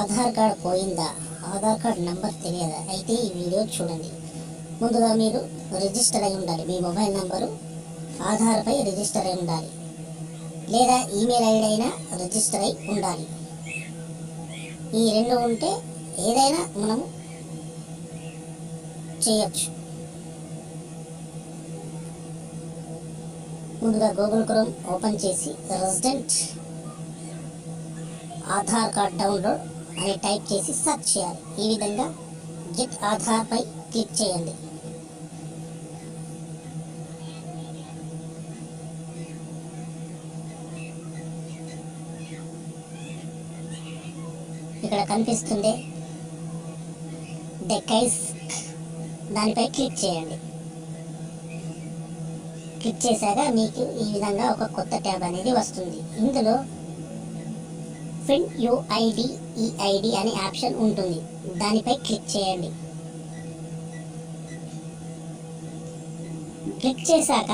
Aadhaar card పోయిందా? Aadhaar card number తెలియదా? అయితే ఈ వీడియో చూడండి. ముందుగా మీరు రిజిస్టర్ అయి ఉండాలి. మీ మొబైల్ నంబరు ఆధార్పై రిజిస్టర్ అయి ఉండాలి. లేదా ఈమెయిల్ ఐడి అయినా రిజిస్టర్ అయి ఉండాలి. ఈ రెండు ఉంటే ఏదైనా మనము చేయొచ్చు. ముందుగా గూగుల్ క్రోమ్ ఓపెన్ చేసి రెసిడెంట్ ఆధార్ కార్డ్ డౌన్లోడ్ అని టైప్ చేసి సెర్చ్ చేయాలి. ఈ విధంగా గెట్ ఆధార్ పై క్లిక్ చేయండి. ఇక్కడ కనిపిస్తుంది డెకైస్ దానిపై క్లిక్ చేయండి. క్లిక్ చేశాక మీకు ఈ విధంగా ఒక కొత్త ట్యాబ్ అనేది వస్తుంది. ఇందులో ఫిన్ యుఐడి ఈఐడి అనే ఆప్షన్ ఉంటుంది. దానిపై క్లిక్ చేయండి. క్లిక్ చేశాక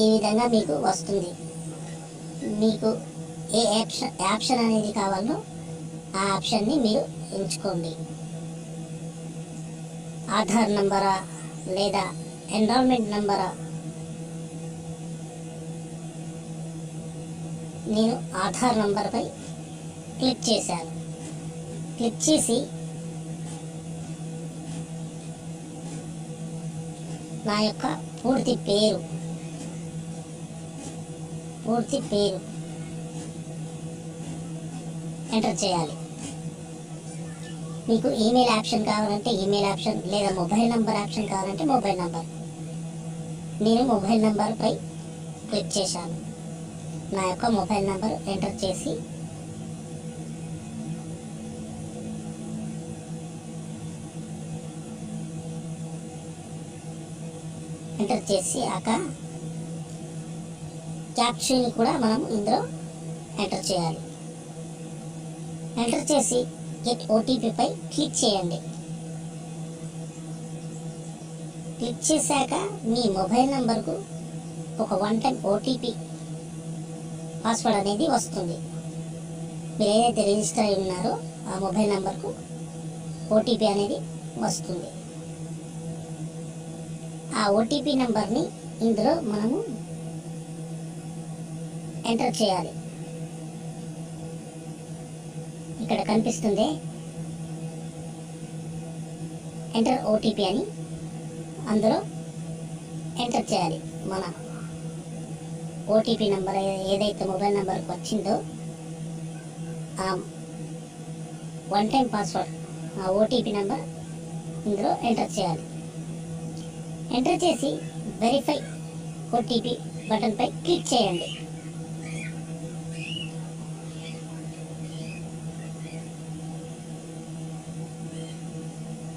ఈ విధంగా మీకు వస్తుంది. మీకు ఏ యాప్షన్ ఆప్షన్ అనేది కావాలో ఆ ఆప్షన్ని మీరు ఎంచుకోండి. ఆధార్ నంబరా లేదా ఎన్రోల్మెంట్ నంబరా నేను ఆధార్ నంబర్పై క్లిక్ చేశాను. క్లిక్ చేసి నా యొక్క పూర్తి పేరు పూర్తి పేరు ఎంటర్ చేయాలి. మీకు ఈమెయిల్ ఆప్షన్ కావాలంటే ఈమెయిల్ ఆప్షన్ లేదా మొబైల్ నంబర్ ఆప్షన్ కావాలంటే మొబైల్ నంబర్. నేను మొబైల్ నంబర్పై క్లిక్ చేశాను. నా యొక్క మొబైల్ నంబర్ ఎంటర్ చేసి ఎంటర్ చేసి ఆక క్యాప్షన్ కూడా మనం ఇందులో ఎంటర్ చేయాలి. ఎంటర్ చేసి గెట్ ఓటీపీపై క్లిక్ చేయండి. క్లిక్ చేశాక మీ మొబైల్ నంబర్కు ఒక వన్ టైం ఓటీపీ పాస్వర్డ్ అనేది వస్తుంది. మీరు ఏదైతే రిజిస్టర్ అయి ఉన్నారో ఆ మొబైల్ నెంబర్కు ఓటీపీ అనేది వస్తుంది. ఆ ఓటీపీ నెంబర్ని ఇందులో మనము ఎంటర్ చేయాలి. ఇక్కడ కనిపిస్తుంది ఎంటర్ ఓటీపీ అని అందులో ఎంటర్ చేయాలి మన ఓటీపీ నెంబర్ ఏదైతే మొబైల్ నెంబర్కి వచ్చిందో ఆ వన్ టైం పాస్వర్డ్ ఆ ఓటీపీ నెంబర్ ఇందులో ఎంటర్ చేయాలి. ఎంటర్ చేసి వెరిఫై ఓటీపీ బటన్పై క్లిక్ చేయండి.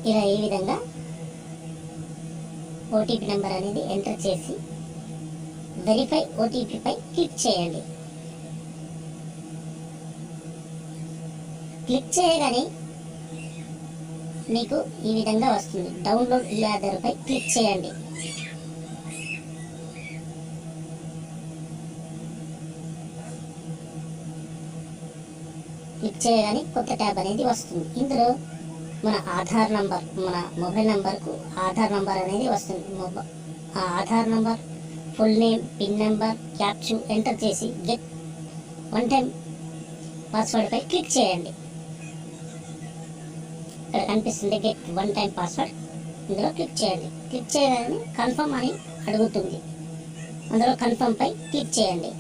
ఇలా ఈ విధంగా ఓటీపీ నెంబర్ అనేది ఎంటర్ చేసి వెరిఫై ఓటీపీపై క్లిక్ చేయండి. క్లిక్ చేయగానే మీకు ఈ విధంగా వస్తుంది. డౌన్లోడ్ ఈ ఆధార్పై క్లిక్ చేయండి. క్లిక్ చేయగానే కొత్త ట్యాబ్ అనేది వస్తుంది. ఇందులో మన ఆధార్ నంబర్ మన మొబైల్ నంబర్కు ఆధార్ నంబర్ అనేది వస్తుంది. ఆ Aadhaar number full name pin number caption enter చేసి గెట్ వన్ టైం పాస్వర్డ్పై క్లిక్ చేయండి. ఇక్కడ కనిపిస్తుంది గెట్ వన్ టైం పాస్వర్డ్. ఇందులో క్లిక్ చేయండి. క్లిక్ చేయగానే కన్ఫర్మ్ అని అడుగుతుంది. అందులో కన్ఫర్మ్పై క్లిక్ చేయండి.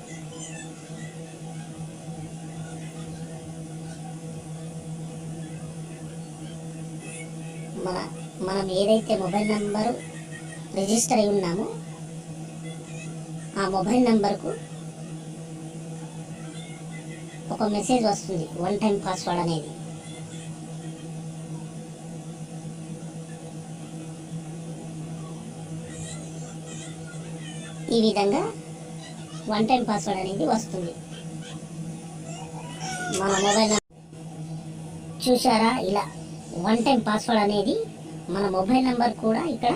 మన మనం ఏదైతే మొబైల్ నంబరు రిజిస్టర్ అయి ఉన్నామో ఆ మొబైల్ నెంబర్కు ఒక మెసేజ్ వస్తుంది. వన్ టైం పాస్వర్డ్ అనేది. ఈ విధంగా వన్ టైం పాస్వర్డ్ అనేది వస్తుంది. మన మొబైల్ చూసారా ఇలా వన్ టైం పాస్వర్డ్ అనేది మన మొబైల్ నెంబర్ కూడా ఇక్కడ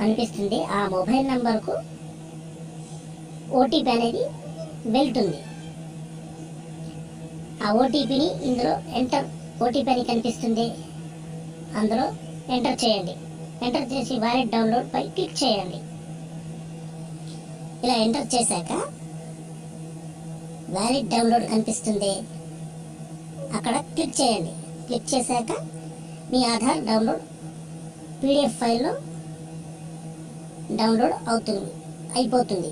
కనిపిస్తుంది. ఆ మొబైల్ నెంబర్కు ఓటీపీ అనేది వెళ్తుంది. ఆ ఓటీపీని ఇందులో ఎంటర్ ఓటీపీ అని కనిపిస్తుంది. అందులో ఎంటర్ చేయండి. ఎంటర్ చేసి వాలెట్ డౌన్లోడ్ పై క్లిక్ చేయండి. ఇలా ఎంటర్ చేశాక వ్యాలిడ్ డౌన్లోడ్ కనిపిస్తుంది. అక్కడ క్లిక్ చేయండి. క్లిక్ చేశాక మీ ఆధార్ డౌన్లోడ్ పీడిఎఫ్ ఫైల్లో డౌన్లోడ్ అవుతుంది అయిపోతుంది.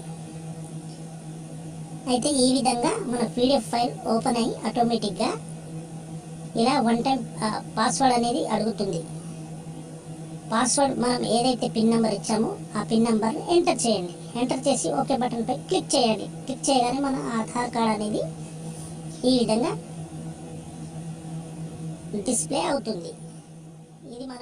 అయితే ఈ విధంగా మన పీడిఎఫ్ ఫైల్ ఓపెన్ అయ్యి ఆటోమేటిక్గా ఇలా వన్ టైం పాస్వర్డ్ అనేది అడుగుతుంది. పాస్వర్డ్ మనం ఏదైతే పిన్ నెంబర్ ఇచ్చామో ఆ పిన్ నెంబర్ ఎంటర్ చేయండి. ఎంటర్ చేసి ఓకే బటన్పై క్లిక్ చేయండి. క్లిక్ చేయగానే మన ఆధార్ కార్డ్ అనేది ఈ విధంగా డిస్ప్లే అవుతుంది. ఇది మన